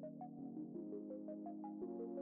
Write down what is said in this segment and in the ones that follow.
Thank you.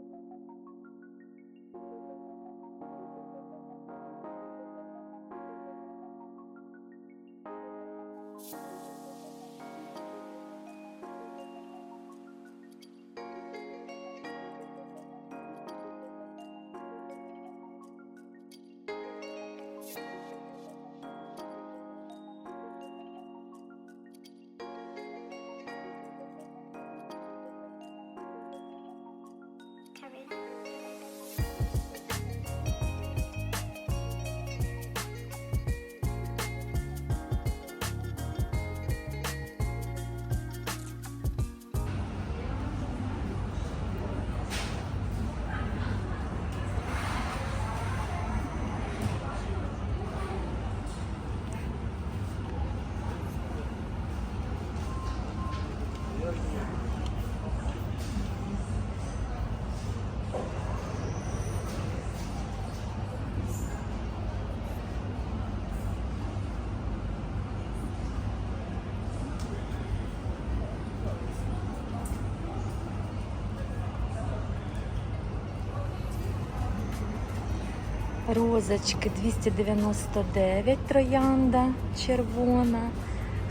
Розочки 299 троянда червона,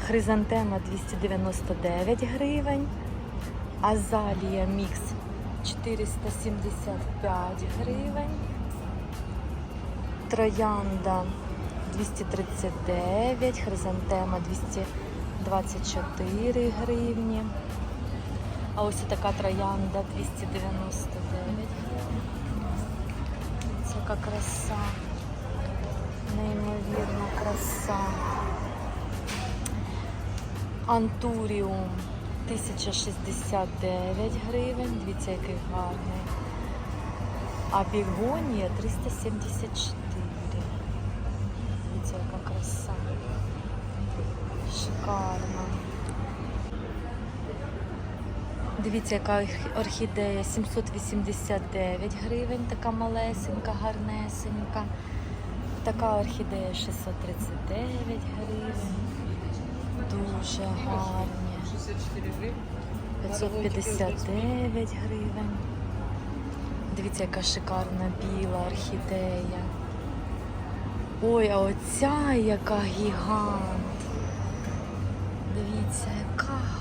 хризантема 299 гривень, азалія мікс 475 гривень, троянда 239, хризантема 224 гривні. А ось така троянда 299 гривень. Це яка краса. Неймовірна краса. Антуріум 1069 гривень. Дивіться, який гарний. А бігонія 374. Дивіться, яка краса. Шикарно. Дивіться, яка орхідея 789 гривень, така малесенька, гарнесенька. Така орхідея 639 гривень. Дуже гарні. 64 гривні. 559 гривень. Дивіться, яка шикарна біла орхідея. Ой, а оця яка гігант. Дивіться,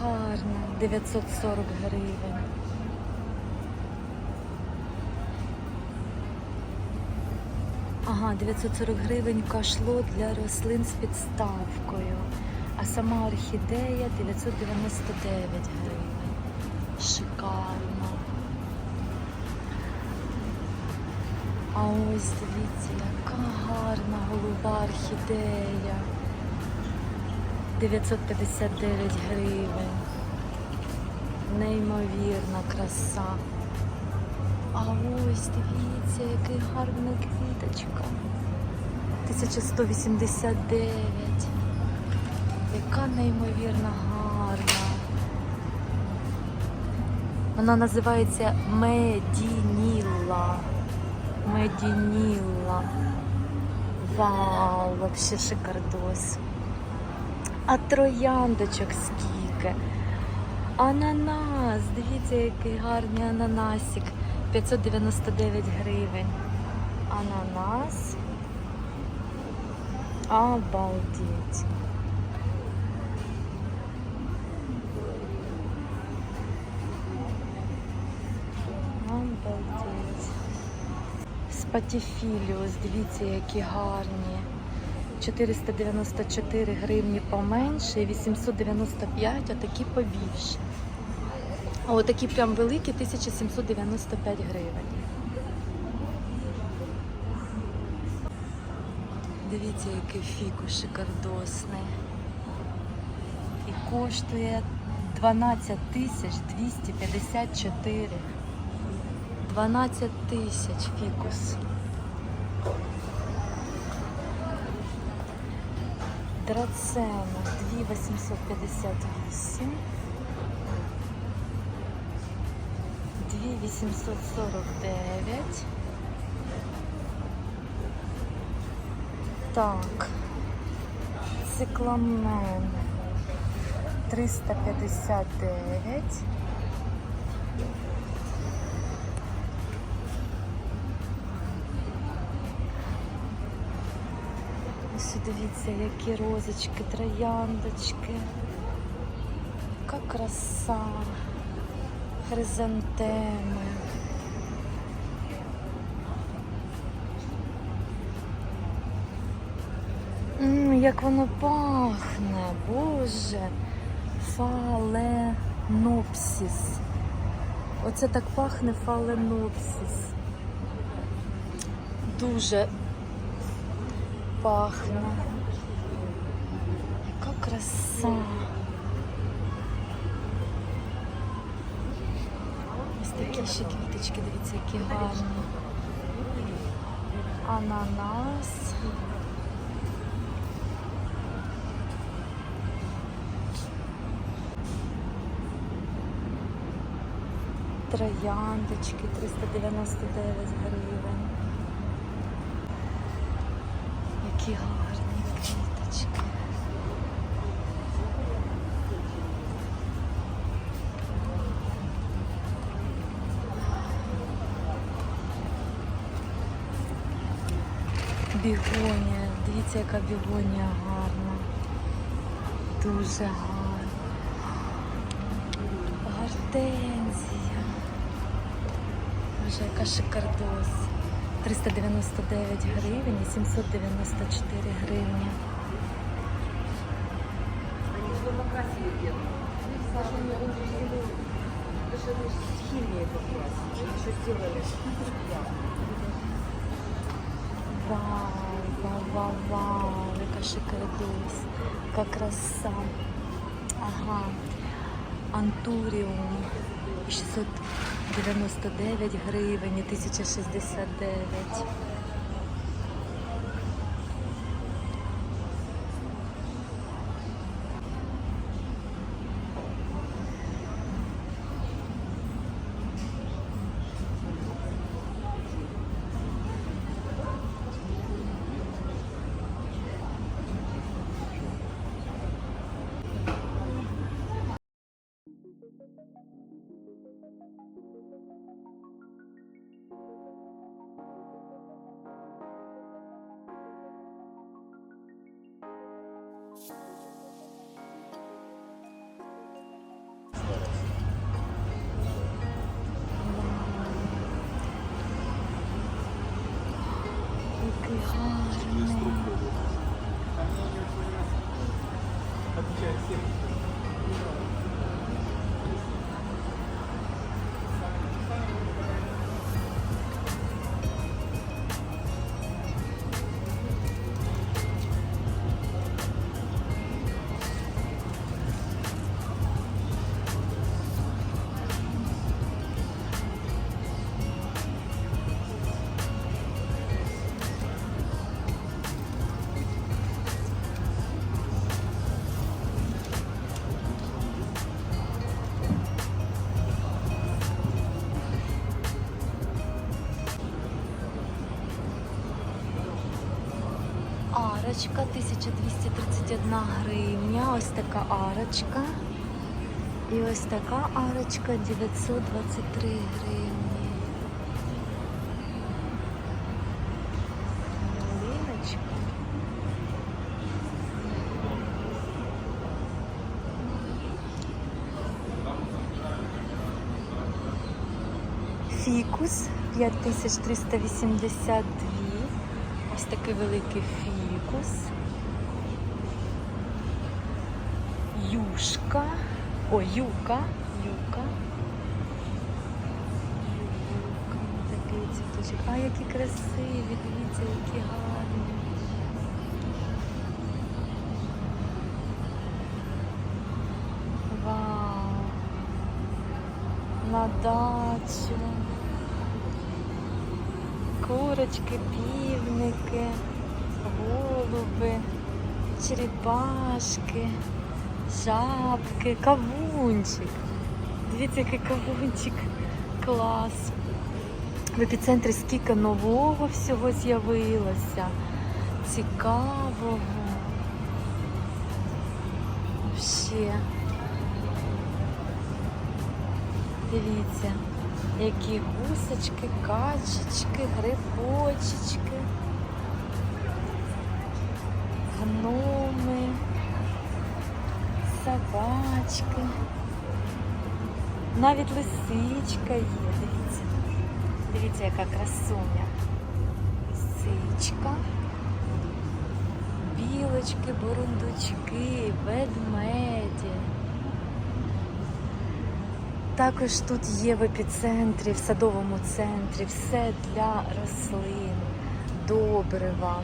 гарна. 940 гривень. Ага, 940 гривень кашло для рослин з підставкою. А сама орхідея 999 гривень. Шикарно. А ось дивіться, яка гарна голуба орхідея. 959 гривень. Неймовірна краса. А ось дивіться, який гарна квіточка. 1189. Яка неймовірно гарна. Вона називається Медініла. Медініла. Вау, вообще шикардос. А трояндочок скільки. Ананас, дивіться, який гарний ананасик. 599 гривень. Ананас. Обалдеть. Обалдеть. Спатіфіліус, дивіться, які гарні. 494 гривні поменше 895, а такі побільше. А отакі прям великі 1795 гривень. Дивіться, який фікус шикардосний. І коштує 12 тисяч 254. 12 тисяч фікус. Драцена 2858. 2849. Так. Цикламен 359. Дивіться, які розочки, трояндочки. Яка краса. Хризантеми. М, як воно пахне, боже. Фаленопсіс. Оце так пахне фаленопсіс. Дуже пахне. Яка краса. Ось такі ще квіточки, дивіться, які гарні. Ананас. Трояндочки 399 гривень. Які гарні квіточки. Бігонія. Дивіться, яка бігонія гарна. Дуже гарна. Гортензія. Боже, яка шикардос. 399 гривень і 794 гривні. Вау, вау, вау, вау, яка шикардос, яка краса. Ага. Антуріум 699 гривень і 1069. Арочка 1231 гривня. Ось така арочка. І ось така арочка 923 гривні. Ялиночка. Фікус 5382. Ось такий великий фікус. Юшка. О, юка. Юка. Юка. Такий цвіточок. А, які красиві, дивіться, які гарні. Вау. На дачу. Курочки, півники, голуби, черепашки, жабки, кавунчик. Дивіться, який кавунчик. Клас. В епіцентрі скільки нового всього з'явилося. Цікавого. Ще. Дивіться, які гусочки, качечки, грибочечки. гноми, собачки. Навіть лисичка є, дивіться. Дивіться, яка красуня. Лисичка. Білочки, бурундучки, ведмеді. Також тут є в епіцентрі, в садовому центрі, все для рослин, добрива.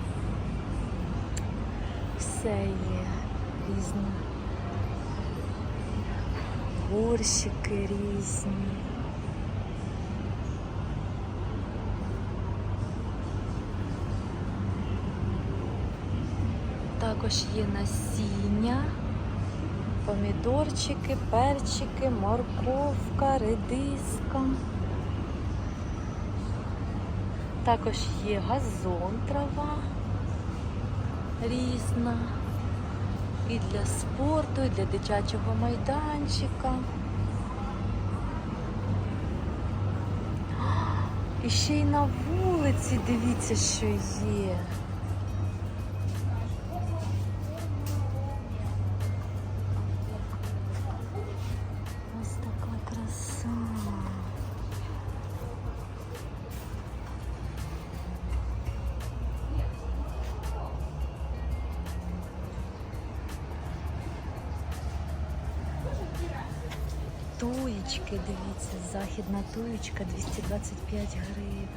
Все є різне. Горщики різні. Також є насіння, помідорчики, перчики, морковка, редиска. Також є газон трава різна. І для спорту, і для дитячого майданчика. І ще й на вулиці дивіться, що є. Західна туєчка 225 гривень.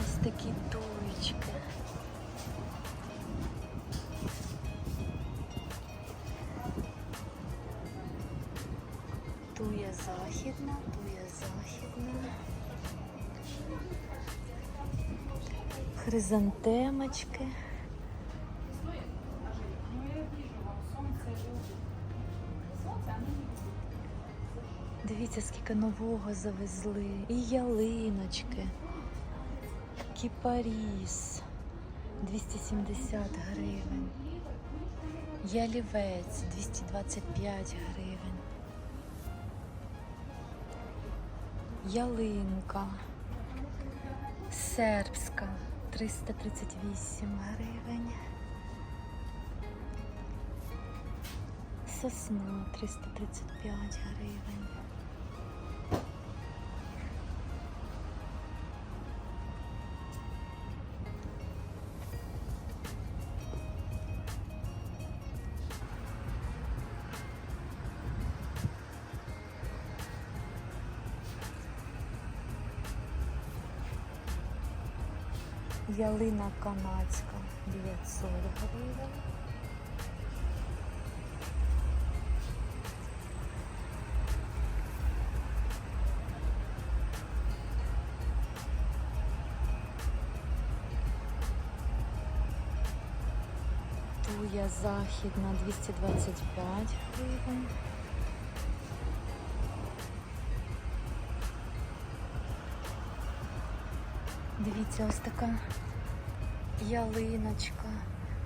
Ось такі туєчки. Туя західна, туя західна. Хризантемочки. Дивіться, нового завезли. І ялиночки. Кіпаріс 270 гривень. Ялівець 225 гривень. Ялинка. Сербська 338 гривень. Сосна 335 гривень. Ялина канадська 900 гривень. Туя західна 225 гривень. Дивіться, ось така ялиночка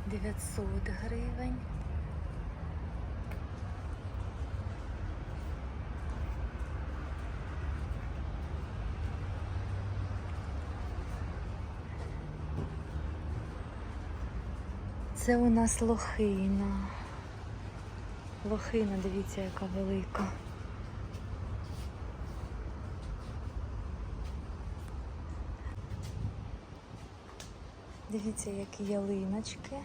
900 гривень. Це у нас лохина. Лохина, дивіться, яка велика. Дивіться, які ялиночки.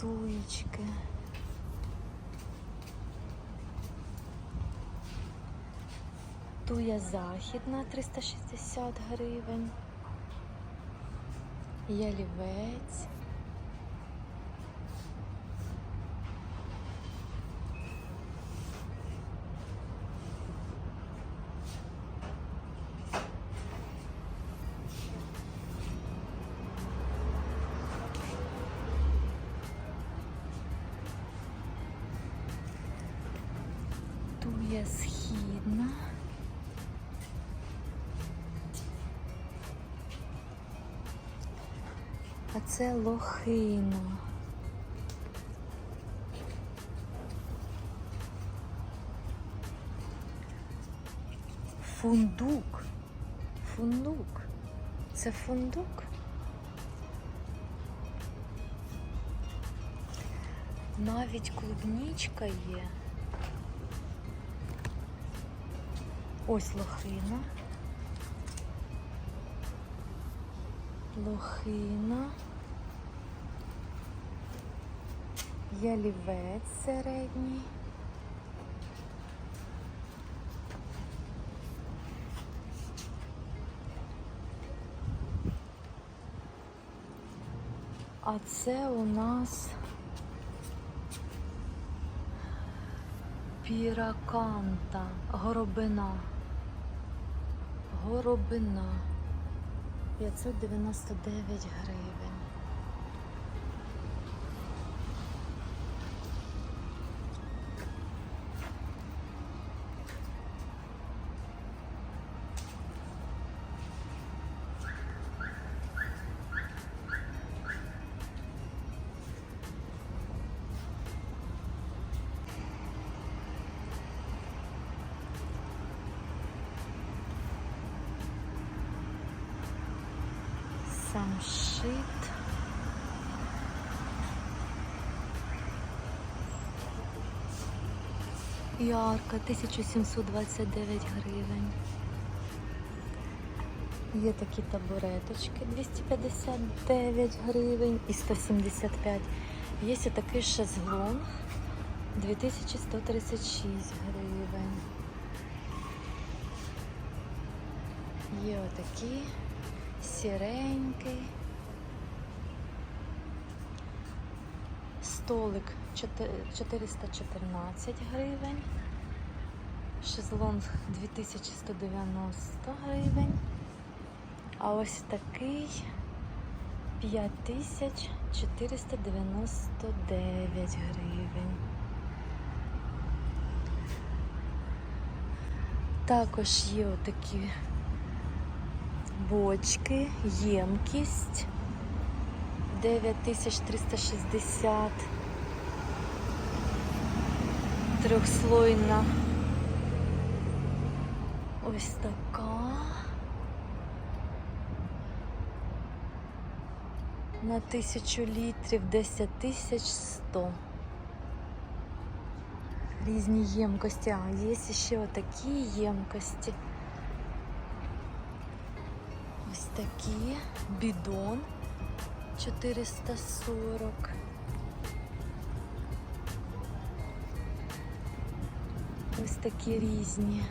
Туєчки. Туя західна 360 гривень. Ялівець. Туя східна. А це лохина. Фундук фундук. Це фундук. Навіть клубнічка є. Ось лохина. Лохина. Ялівець середній. А це у нас піраканта, горобина. Горобина. 599 гривень. Самшит. Ярка 1729 гривень. Є такі табуреточки 259 гривень і 175. Є такий шезлонг 2136 гривень. Є отакі сіренький. Столик чотир- 414 гривень. Шезлонг 2190 гривень. А ось такий 5499 гривень. Також є отакі бочки, ємкість 9360, трьохслойна. Ось така. На тисячу літрів 10 тисяч 100. Різні ємкості. А, є ще отакі ємкості. Ось такі. Бідон 440. Ось такі різні.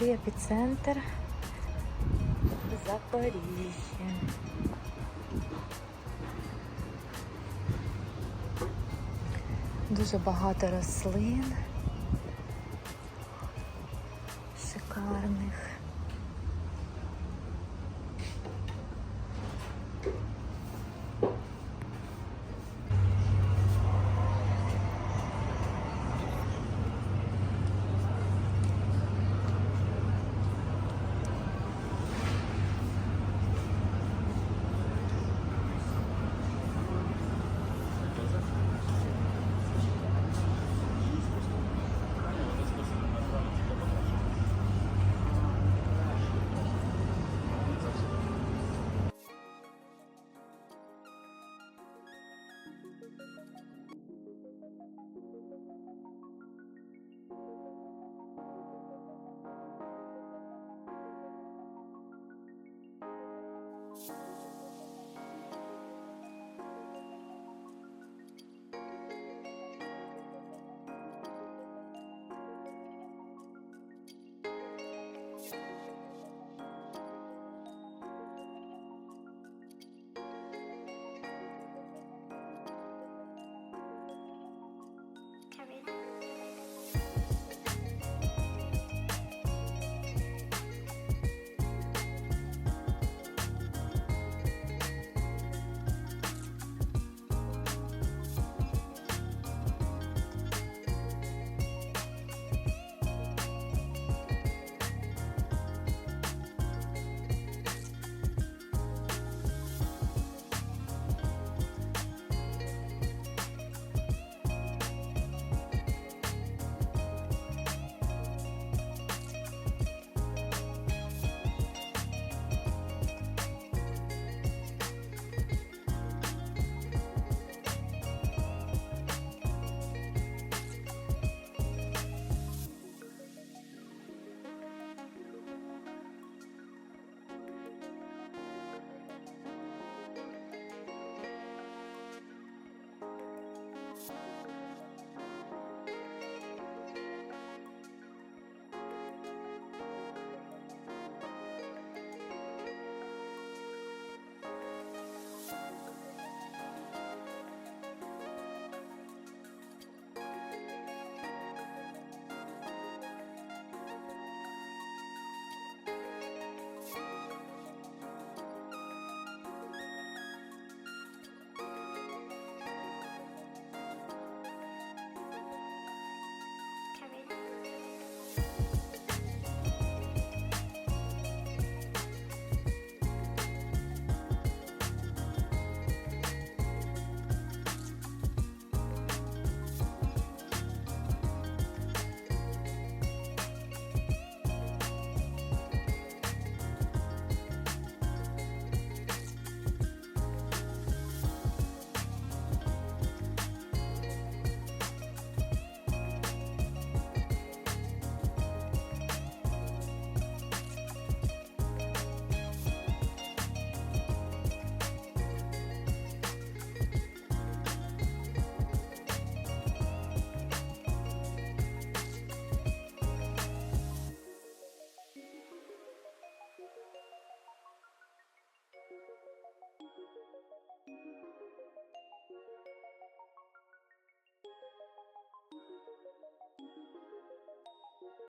Такий епіцентр Запоріжжя. Дуже багато рослин.